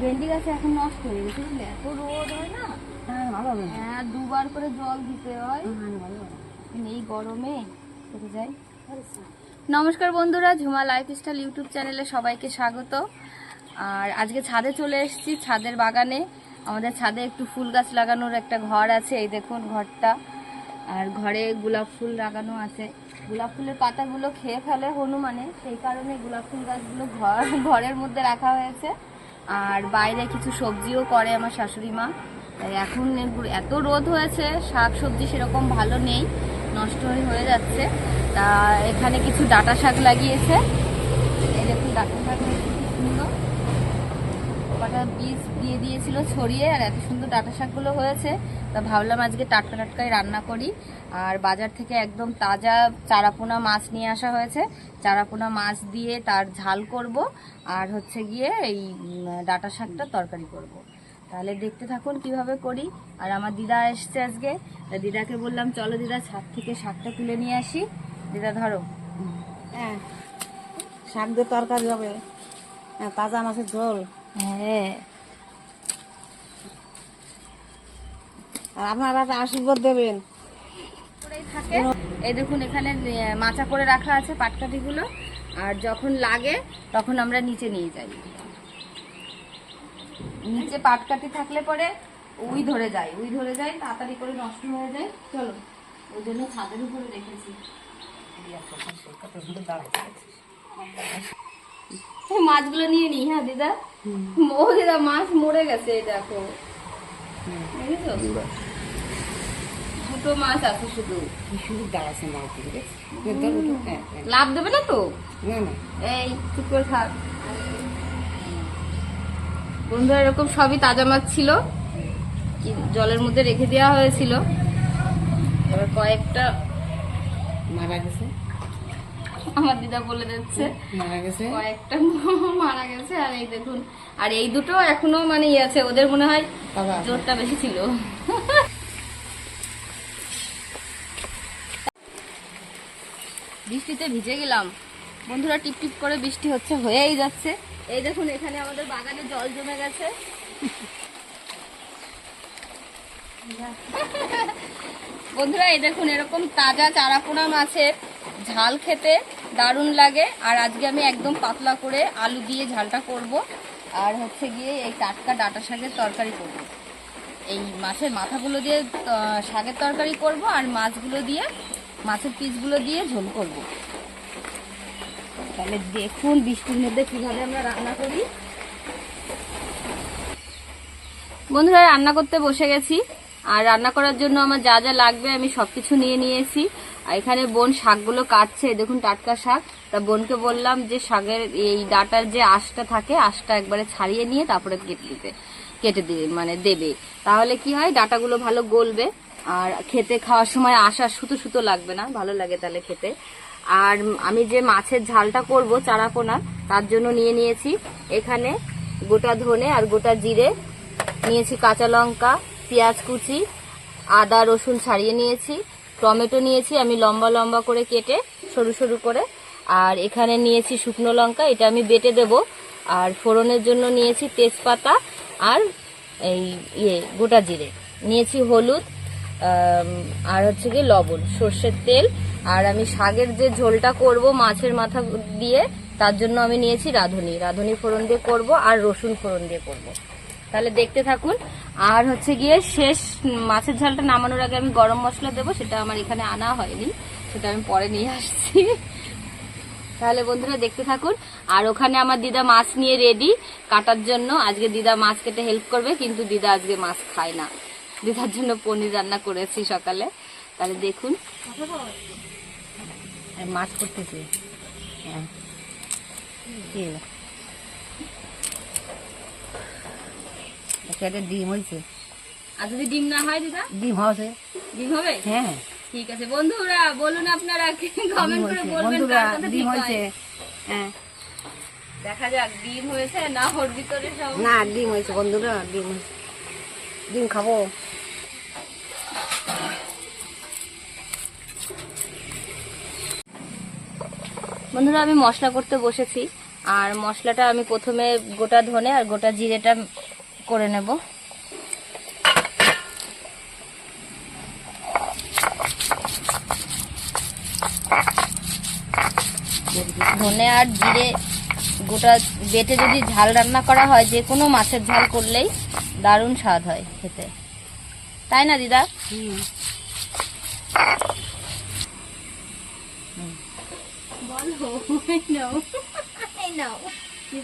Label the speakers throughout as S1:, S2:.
S1: ভেন্ডি গাছে এখন নষ্ট হয়ে গেছে বুঝলে? এত রোদ হয় না?
S2: হ্যাঁ
S1: হ্যাঁ দুবার করে জল দিতে হয়।
S2: হ্যাঁ
S1: এই গরমে থেকে যায় নমস্কার বন্ধুরা ঝুমা লাইফস্টাইল ইউটিউব চ্যানেলে সবাইকে স্বাগত। আর আজকে ছাদে চলে এসেছি ছাদের বাগানে। আমাদের ছাদে একটু ফুল গাছ লাগানোর একটা ঘর আছে এই দেখুন ঘরটা। আর ঘরে গোলাপ ফুল লাগানো আছে। গোলাপ ফুলের পাতাগুলো খেয়ে ফেলে হনুমানে সেই কারণে গোলাপ ফুল গাছগুলো ঘর ঘরের মধ্যে রাখা হয়েছে। আর বাইরে কিছু সবজিও করে আমার শাশুড়ি মা। তাই এখন এত রোদ হয়েছে, শাক সবজি সেরকম ভালো নেই, নষ্ট হয়ে যাচ্ছে। তা এখানে কিছু ডাটা শাক লাগিয়েছে। এই দেখুন, ডাটা শাক কটা বীজ দিয়ে দিয়েছিল ছড়িয়ে, আর এত সুন্দর ডাটা শাকগুলো হয়েছে। তা ভাবলাম আজকে টাটকা টাটকাই রান্না করি। আর বাজার থেকে একদম তাজা চারাপোনা মাছ নিয়ে আসা হয়েছে। চারাপোনা মাছ দিয়ে তার ঝাল করব, আর হচ্ছে গিয়ে এই ডাটা শাকটা তরকারি করব। তাহলে দেখতে থাকুন কীভাবে করি। আর আমার দিদা এসছে আজকে। দিদাকে বললাম, চলো দিদা, ছাদ থেকে শাকটা তুলে নিয়ে আসি। দিদা, ধরো।
S2: হ্যাঁ। শাক দিয়ে তরকারি হবে। হ্যাঁ তাজা মাছের ঝোল।
S1: হ্যাঁ।
S2: আর আপনারা আশীর্বাদ দেবেন।
S1: থাকে। এই দেখুন এখানে মাচা করে রাখা আছে পাটকাঠিগুলো। আর যখন লাগে তখন আমরা নিচে নিয়ে যাই। নিচে পাটকাঠি থাকলে পরে উই ধরে যায়। উই ধরে যায় তাড়াতাড়ি করে নষ্ট হয়ে যায়। চলো ওই জন্য ছাদের উপরে রেখেছি। মাছগুলো নিয়ে নি হ্যাঁ দিদা? ও দিদা মাছ মরে গেছে দেখো। মাছ আছে শুধু।
S2: শুধু দাঁড়াচ্ছে মাছ দিয়ে হ্যাঁ হ্যাঁ।
S1: লাভ দেবে না তো?
S2: না না।
S1: এই চুপ করে থাক। বন্ধুরা এরকম সবই তাজা মাছ ছিল জলের মধ্যে রেখে দেওয়া হয়েছিল। এবার কয়েকটা
S2: মারা গেছে।
S1: আমার দিদা বলে দিচ্ছে।
S2: মারা গেছে?
S1: কয়েকটা মারা গেছে আর এই দেখুন আর এই দুটো এখনও মানে ইয়ে আছে ওদের মনে হয় জোরটা বেশি ছিল। বৃষ্টিতে ভিজে গেলাম। বন্ধুরা টিপ টিপ করে বৃষ্টি হচ্ছে হয়েই যাচ্ছে। এই দেখুন এখানে আমাদের বাগানে জল জমে গেছে। বন্ধুরা এই দেখুন এরকম তাজা চারাপোনা মাছের ঝাল খেতে দারুণ লাগে। আর আজকে আমি একদম পাতলা করে আলু দিয়ে ঝালটা করব। আর হচ্ছে গিয়ে এই টাটকা ডাটা শাকের তরকারি করব। এই মাছের মাথাগুলো দিয়ে শাকের তরকারি করব আর মাছগুলো দিয়ে, মাছের পিসগুলো দিয়ে ঝোল করব। তাহলে দেখুন বৃষ্টির মধ্যে কীভাবে আমরা রান্না করি। বন্ধুরা, রান্না করতে বসে গেছি। আর রান্না করার জন্য আমার যা যা লাগবে আমি সব সবকিছু নিয়ে নিয়েছি। আর এখানে বোন শাকগুলো কাটছে দেখুন টাটকা শাক। তা বোনকে বললাম যে শাকের এই ডাটার যে আঁশটা থাকে, আঁশটা একবারে ছাড়িয়ে নিয়ে তারপরে কেটে দিতে, কেটে দিয়ে মানে দেবে। তাহলে কি হয়, ডাটাগুলো ভালো গলবে, আর খেতে খাওয়ার সময় আশা সুতো সুতো লাগবে না, ভালো লাগে তাহলে খেতে। আর আমি যে মাছের ঝালটা করব, চারাপোনা, তার জন্য নিয়ে নিয়েছি। এখানে গোটা ধনে আর গোটা জিরে, নিয়েছি কাঁচা লঙ্কা, পেঁয়াজ কুচি, আদা রসুন ছাড়িয়ে নিয়েছি। টমেটো নিয়েছি, আমি লম্বা লম্বা করে কেটে সরু সরু করে। আর এখানে নিয়েছি শুকনো লঙ্কা, এটা আমি বেটে দেব। আর ফোড়নের জন্য নিয়েছি তেজপাতা আর এই ইয়ে গোটা জিরে। নিয়েছি হলুদ আর হচ্ছে গিয়ে লবণ, সর্ষের তেল। আর আমি শাকের যে ঝোলটা করব মাছের মাথা দিয়ে, তার জন্য আমি নিয়েছি রাঁধুনি। রাঁধুনি ফোড়ন দিয়ে করব আর রসুন ফোড়ন দিয়ে করব। তাহলে দেখতে থাকুন। আর হচ্ছে গিয়ে শেষ মাছের ঝালটা নামানোর আগে আমি গরম মশলা দেবো, সেটা আমার এখানে আনা হয়নি, সেটা আমি পরে নিয়ে আসছি। তাহলে বন্ধুরা দেখতে থাকুন। আর ওখানে আমার দিদা মাছ নিয়ে রেডি, কাটার জন্য। আজকে দিদা মাছ কেটে হেল্প করবে, কিন্তু দিদা আজকে মাছ খায় না। দিদার জন্য পনির রান্না করেছি সকালে। তাহলে দেখুন।
S2: মাছ করতেছে। হ্যাঁ কি হলো? একটা ডিম হয়েছে
S1: আর যদি ডিম না হয় দিদা?
S2: ডিম হয়েছে
S1: ডিম হবে?
S2: হ্যাঁ।
S1: ঠিক আছে বন্ধুরা বলুন আপনারা কমেন্ট করে বলবেন
S2: বন্ধুরা ডিম হয়েছে।
S1: হ্যাঁ। দেখা যাক ডিম হয়েছে না ওর ভিতরে সব?
S2: না ডিম হয়েছে বন্ধুরা ডিম হয়েছে। ডিম খাব।
S1: বন্ধুরা আমি মশলা করতে বসেছি। আর মশলাটা আমি প্রথমে গোটা ধনে আর গোটা জিরেটা করে নেব। ধনে আর জিরে গোটা বেটে যদি ঝাল রান্না করা হয় যে কোনো মাছের ঝাল করলেই দারুণ স্বাদ হয় খেতে। তাই না দিদা?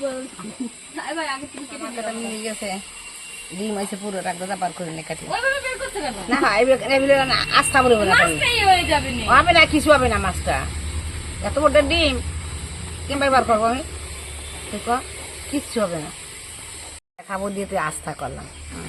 S3: গেছে ডিম আছে পুরো রাখতে পার করে নে কাটি? না আস্থা বলব না। হবে না। কিছু হবে না মাছটা। এত বড় ডিম কিংবা বার করব আমি। কিচ্ছু হবে না। খাব দিয়ে তুই আস্থা করলাম হুম।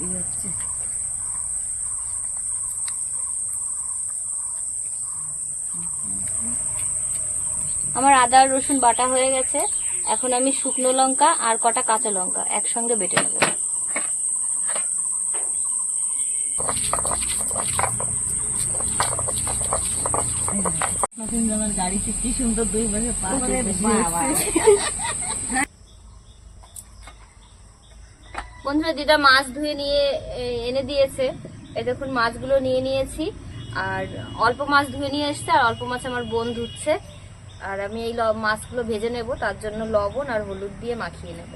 S3: এই হচ্ছে
S1: আমার আদা আর রসুন বাটা হয়ে গেছে। এখন আমি শুকনো লঙ্কা আর কটা কাঁচা লঙ্কা একসঙ্গে বেটে নেব।
S3: নতুন গাড়িতে কি সুন্দর দুই বছর
S1: বন্ধুরা দিদা মাছ ধুয়ে নিয়ে এনে দিয়েছে। এই দেখুন মাছগুলো নিয়ে নিয়েছি। আর অল্প মাছ ধুয়ে নিয়ে এসছে আর অল্প মাছ আমার বোন ধুচ্ছে। আর আমি এই মাছগুলো ভেজে নেব তার জন্য লবণ আর হলুদ দিয়ে মাখিয়ে নেব।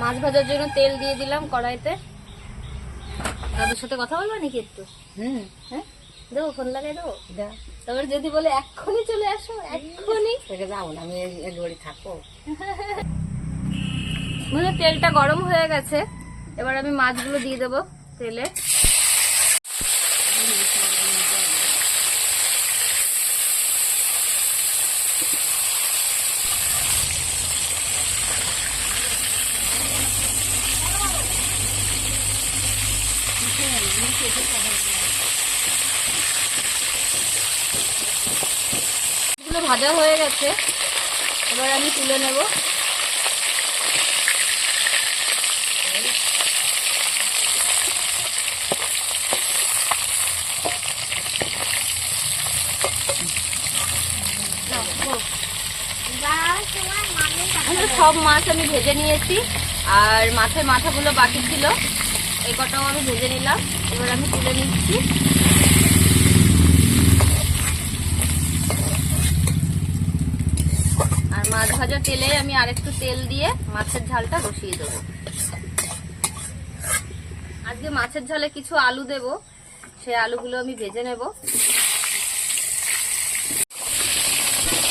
S1: মাছ ভাজার জন্য তেল দিয়ে দিলাম কড়াইতে। তাদের সাথে কথা বলবা নাকি একটু?
S3: হুম।
S1: হ্যাঁ? দেবো ফোন লাগাই দেবো? তারপরে যদি বলে এক্ষুনি চলে আসো এক্ষুনি।
S3: যাব না আমি এই- এই বাড়ি থাকব।
S1: মানে তেলটা গরম হয়ে গেছে এবার আমি মাছগুলো দিয়ে দেবো তেলে মাছগুলো ভাজা হয়ে গেছে। এবার আমি তুলে নেব। সব মাছ আমি ভেজে নিয়েছি, আর মাছের মাথাগুলো বাকি ছিল। এই কটাও আমি ভেজে নিলাম। এবার আমি তুলে নিচ্ছি। মাছ ভাজা তেলে আমি আরেকটু তেল দিয়ে মাছের ঝালটা বসিয়ে দেবো। আজকে মাছের ঝালে কিছু আলু দেব। সেই আলুগুলো আমি ভেজে নেব।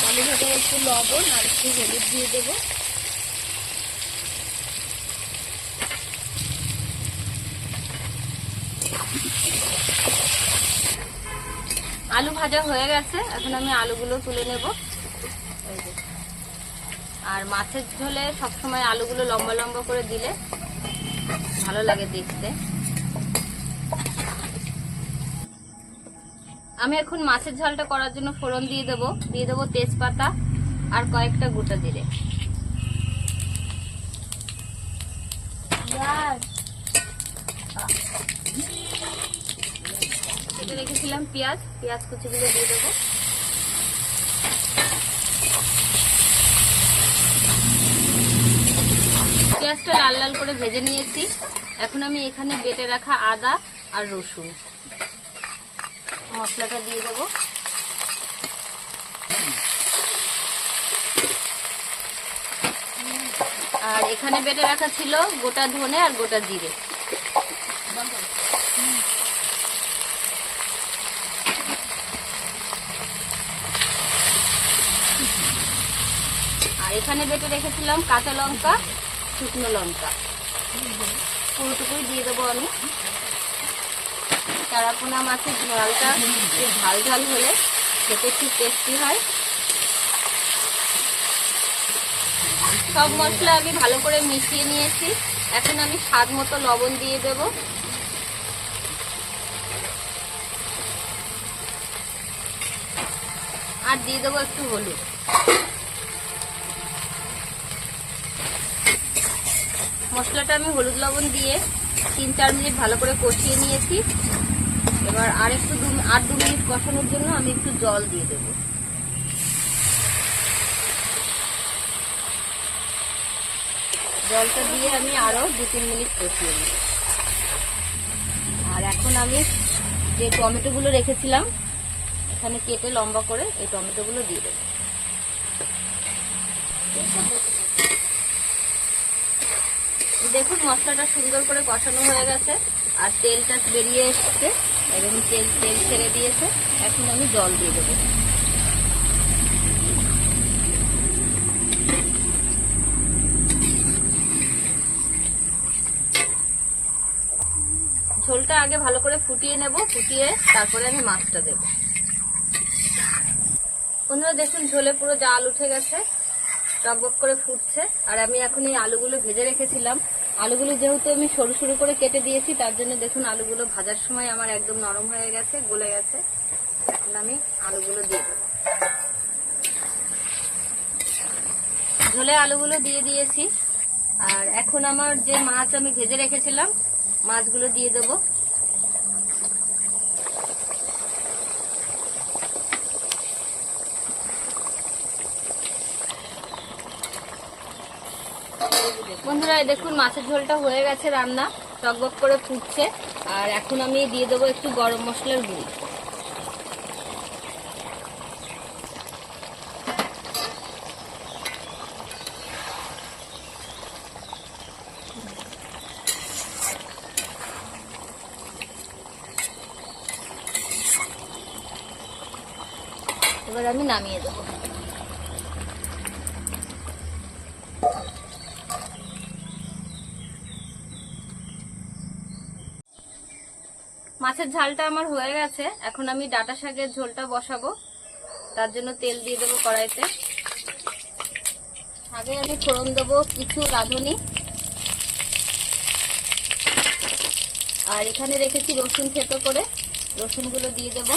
S1: আলু ভেজে একটু লবণ আর একটু হলুদ দিয়ে দেবো। আলু ভাজা হয়ে গেছে। এখন আমি আলুগুলো তুলে নেব। আর মাছের ঝোলে সবসময় আলুগুলো লম্বা লম্বা করে দিলে ভালো লাগে দেখতে। আমি এখন মাছের ঝালটা করার জন্য ফোড়ন দিয়ে দেব। দিয়ে দেবো তেজপাতা আর কয়েকটা গোটা কেটে রেখেছিলাম পেঁয়াজ পেঁয়াজ কুচিগুলো দিয়ে দেবো। পেঁয়াজটা লাল লাল করে ভেজে নিয়েছি। এখন আমি এখানে বেটে রাখা আদা আর রসুন। মশলাটা দিয়ে দেবো। আর এখানে বেটে রাখা ছিল গোটা ধনে আর গোটা জিরে। আর এখানে বেটে রেখেছিলাম কাঁচা লঙ্কা শুকনো লঙ্কা। পুরোটুকুই দিয়ে দেবো আমি। চারাপোনা মাছের ঝালটা ঝাল ঝাল হলে খেতে খুব টেস্টি হয়। সব মশলা আমি ভালো করে মিশিয়ে নিয়েছি। এখন আমি স্বাদ মতো লবণ দিয়ে দেব। আর দিয়ে দেবো একটু হলুদ। মশলাটা আমি হলুদ লবণ দিয়ে তিন চার মিনিট ভালো করে কষিয়ে নিয়েছি। এবার আর একটু দু আর দু মিনিট কষানোর জন্য আমি একটু জল দিয়ে দেবো। জলটা দিয়ে আমি আরও দু তিন মিনিট কষিয়ে নেব। আর এখন আমি যে টমেটোগুলো রেখেছিলাম, এখানে কেটে লম্বা করে এই টমেটোগুলো দিয়ে দেবো। দেখুন, মশলাটা সুন্দর করে কষানো হয়ে গেছে আর তেলটা বেরিয়ে এসছে। এবং তেল তেল ছেড়ে দিয়েছে। এখন আমি জল দিয়ে দেবো। ঝোলটা আগে ভালো করে ফুটিয়ে নেব। ফুটিয়ে তারপরে আমি মাছটা দেব। বন্ধুরা, দেখুন, ঝোলে পুরো জাল উঠে গেছে। টকবক করে ফুটছে। আর আমি এখন এই আলুগুলো ভেজে রেখেছিলাম। আলুগুলো যেহেতু আমি সরু সরু করে কেটে দিয়েছি, তার জন্য দেখুন আলুগুলো ভাজার সময় আমার একদম নরম হয়ে গেছে, গলে গেছে। আমি আলুগুলো দিয়ে দেবো। ঝোলে আলুগুলো দিয়ে দিয়েছি। আর এখন আমার যে মাছ আমি ভেজে রেখেছিলাম, মাছগুলো দিয়ে দেবো। বন্ধুরা দেখুন, মাছের ঝোলটা হয়ে গেছে রান্না। টকবক করে ফুটছে। আর এখন আমি দিয়ে দেবো একটু গরম মশলার গুঁড়ি। এবার আমি নামিয়ে দেবো। মাছের ঝালটা আমার হয়ে গেছে। এখন আমি ডাটা শাকের ঝোলটা বসাবো। তার জন্য তেল দিয়ে দেবো কড়াইতে। আগে আমি ফোড়ন দেবো কিছু রাঁধুনি। আর এখানে রেখেছি রসুন থেতো করে। রসুনগুলো দিয়ে দেবো।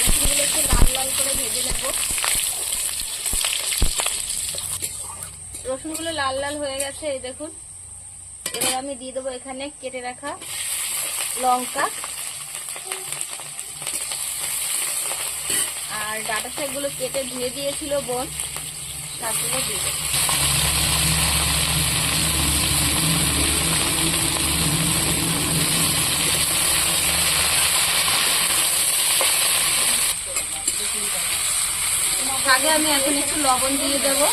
S1: রসুনগুলো একটু লাল লাল করে ভেজে নেব। রসুনগুলো লাল লাল হয়ে গেছে, এই দেখুন। এবার আমি দিয়ে দেবো এখানে কেটে রাখা লঙ্কা। আর ডাটা শাকগুলো কেটে ধুয়ে দিয়েছিল বোন শাকগুলো দিয়ে শাকে আমি এখন একটু লবণ দিয়ে দেবো।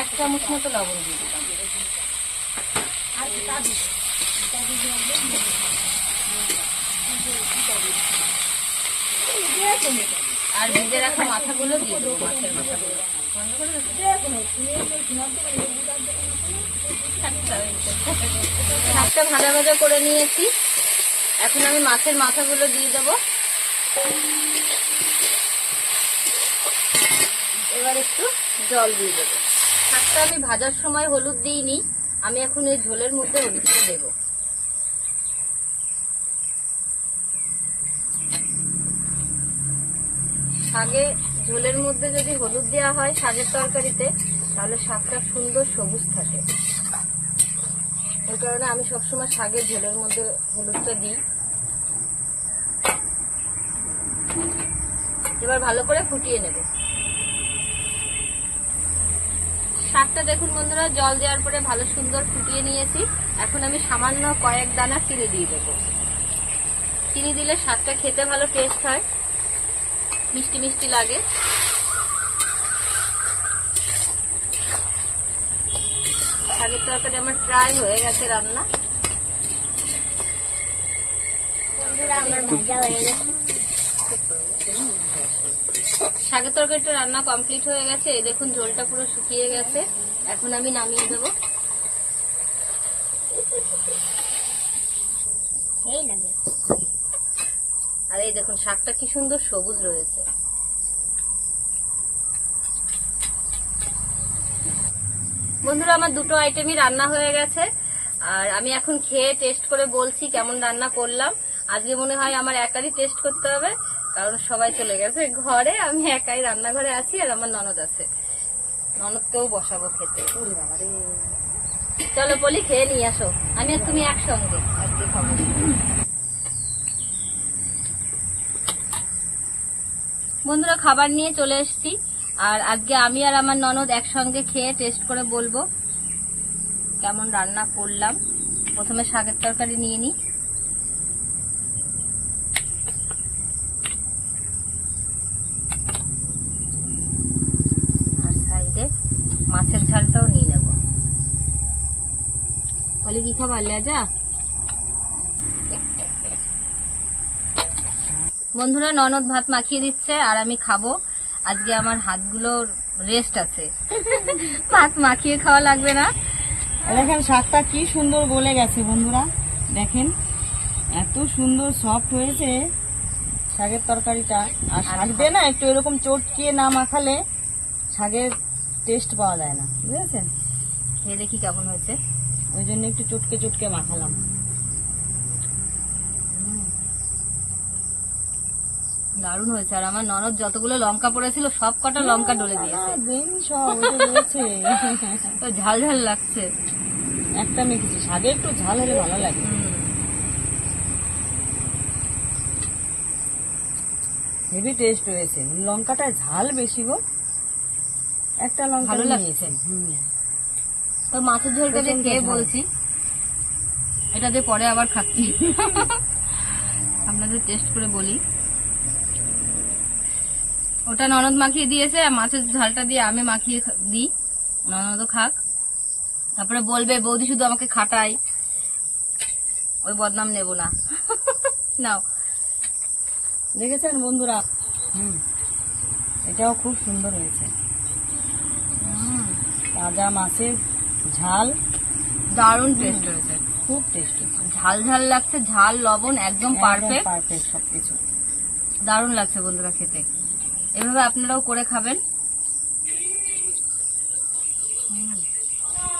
S1: এক চামচ মতো লবণ দিয়ে দিলাম। আর ভেজে রাখা মাথাগুলো দিয়ে দেবো মাছের মাথাগুলো। শাকটা ভাজা ভাজা করে নিয়েছি। এখন আমি মাছের মাথাগুলো দিয়ে দেবো। এবার একটু জল দিয়ে দেবো। শাকটা আমি ভাজার সময় হলুদ দিইনি, আমি এখন এই ঝোলের মধ্যে হলুদটা দেবো। শাকে ঝোলের মধ্যে যদি হলুদ দেওয়া হয় শাকের তরকারিতে, তাহলে শাকটা সুন্দর সবুজ থাকে। ওই কারণে আমি সবসময় শাকের ঝোলের মধ্যে হলুদটা দিই। এবার ভালো করে ফুটিয়ে নেব। শাকটা দেখুন বন্ধুরা, জল দেওয়ার পরে ভালো সুন্দর ফুটিয়ে নিয়েছি। এখন আমি সামান্য কয়েক দানা চিনি দিয়ে দেবো। চিনি দিলে শাকটা খেতে ভালো টেস্ট হয়। মিষ্টি মিষ্টি লাগে। শাকের তরকারি আমার প্রায় হয়ে গেছে রান্না। শাকের তরকারিটা রান্না কমপ্লিট হয়ে গেছে। এই দেখুন, ঝোলটা পুরো শুকিয়ে গেছে। এখন আমি নামিয়ে দেবো। আর এই দেখুন, শাকটা কি সুন্দর সবুজ রয়েছে। বন্ধুরা, আমার দুটো আইটেমই রান্না হয়ে গেছে। আর আমি এখন খেয়ে টেস্ট করে বলছি কেমন রান্না করলাম। আজকে মনে হয় আমার একারই টেস্ট করতে হবে। কারণ সবাই চলে গেছে। ঘরে আমি একাই রান্নাঘরে আছি আর আমার ননদ আছে। ননদকেও বসাবো খেতে। চলো বলি খেয়ে নিয়ে আসো। আমি আর তুমি একসঙ্গে। আজকে খাব। বন্ধুরা, খাবার নিয়ে চলে এসেছি। আর আজকে আমি আর আমার ননদ একসঙ্গে খেয়ে টেস্ট করে বলব। কেমন রান্না করলাম। প্রথমে শাকের তরকারি নিয়ে নিই আর সাইডে মাছের ঝালটাও নিয়ে নেব খাবার লেজা বন্ধুরা ননদ ভাত মাখিয়ে দিচ্ছে আর আমি খাব। আজকে আমার হাতগুলোর রেস্ট আছে। ভাত মাখিয়ে খাওয়া লাগবে না।
S2: দেখেন শাকটা কি সুন্দর গলে গেছে বন্ধুরা। দেখেন এত সুন্দর সফট হয়েছে শাকের তরকারিটা। আর শাক দিয়ে না একটু এরকম চটকিয়ে না মাখালে শাকের টেস্ট পাওয়া যায় না। বুঝেছেন?
S1: খেয়ে দেখি কেমন হয়েছে।
S2: ওই জন্য একটু চটকে চটকে মাখালাম।
S1: দারুণ হয়েছে। আর আমার ননদ যতগুলো লঙ্কা পড়েছিল সব কটা লঙ্কা ডলে দিয়েছে।
S2: সব
S1: তো ঝাল ঝাল লাগছে।
S2: একটা মেখেছি। শাকে একটু ঝাল হলে ভালো লাগে। হেভি টেস্ট হয়েছে। লঙ্কাটা ঝাল বেশি গো। একটা লঙ্কা
S1: ভালো লাগছে।
S2: হুম।
S1: তো মাছের ঝোলটা
S2: প্রচণ্ড
S1: খেয়ে বলছি এটা দিয়ে পরে আবার খাচ্ছি। আপনাদের টেস্ট করে বলি। ওটা ননদ মাখিয়ে দিয়েছে আর মাছের ঝালটা দিয়ে আমি মাখিয়ে দিই। ননদও খাক। তারপরে বলবে বৌদি শুধু আমাকে খাটাই। ওই বদনাম নেব না। নাও।
S2: দেখেছেন বন্ধুরা? হুম। এটাও খুব সুন্দর হয়েছে। তাজা মাছের ঝাল
S1: দারুণ টেস্ট হয়েছে।
S2: খুব টেস্টি
S1: ঝাল ঝাল লাগছে ঝাল লবণ একদম পারফেক্ট
S2: পারফেক্ট সবকিছু।
S1: দারুণ লাগছে বন্ধুরা খেতে। এভাবে আপনারাও করে খাবেন।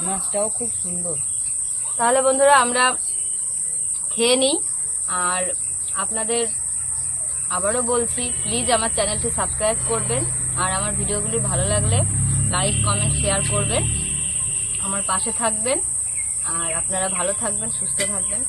S2: মাছটাও খুব সুন্দর।
S1: তাহলে বন্ধুরা আমরা খেয়ে নিই। আর আপনাদের আবারও বলছি প্লিজ আমার চ্যানেলটি সাবস্ক্রাইব করবেন। আর আমার ভিডিওগুলি ভালো লাগলে লাইক কমেন্ট শেয়ার করবেন। আমার পাশে থাকবেন। আর আপনারা ভালো থাকবেন সুস্থ থাকবেন।